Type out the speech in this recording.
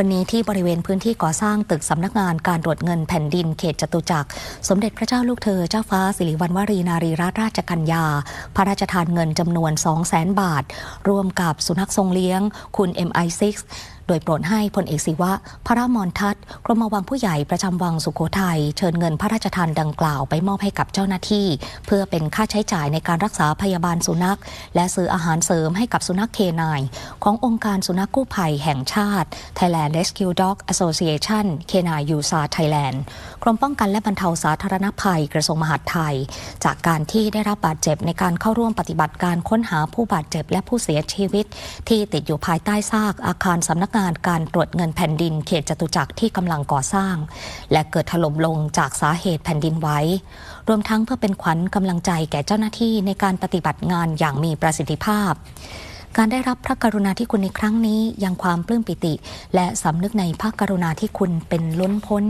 วันนี้ที่บริเวณพื้นที่ก่อสร้างตึกสำนักงานการตรวจเงินแผ่นดินเขตจตุจักร สมเด็จพระเจ้าลูกเธอเจ้าฟ้าสิริวัณวรีนารีรัตนราชกัญญา พระราชทานเงินจำนวน 2 0 0แสนบาท ร่วมกับสุนัขทรงเลี้ยง คุณ MI6 โดยโปรดให้พลเอกศิวะ พระรามอนทัตกรมวังผู้ใหญ่ประจำวังสุโขทัยเชิญเงินพระราชทานดังกล่าวไปมอบให้กับเจ้าหน้าที่ เพื่อเป็นค่าใช้จ่ายในการรักษาพยาบาลสุนัข และซื้ออาหารเสริมให้กับสุนัขเคนายขององค์การสุนัขกู้ภัยแห่งชาติ Thailand Rescue Dog Association เคนายยูซาไทยแลนด์กรมป้องกันและบรรเทาสาธารณภัยกระทรวงมหาดไทย จากการที่ได้รับบาดเจ็บในการเข้าร่วมปฏิบัติการค้นหาผู้บาดเจ็บและผู้เสียชีวิต ที่ติดอยู่ภายใต้ซากอาคารสำนักงงานการตรวจเงินแผ่นดินเขตจตุจักรที่กำลังก่อสร้าง และเกิดถล่มลงจากสาเหตุแผ่นดินไหวรวมทั้งเพื่อเป็นขวัญกำลังใจแก่เจ้าหน้าที่ในการปฏิบัติงานอย่างมีประสิทธิภาพ การได้รับพระกรุณาธิคุณในครั้งนี้ยังความปลื้มปิติ และสำนึกในพระกรุณาธิคุณเป็นล้นพ้น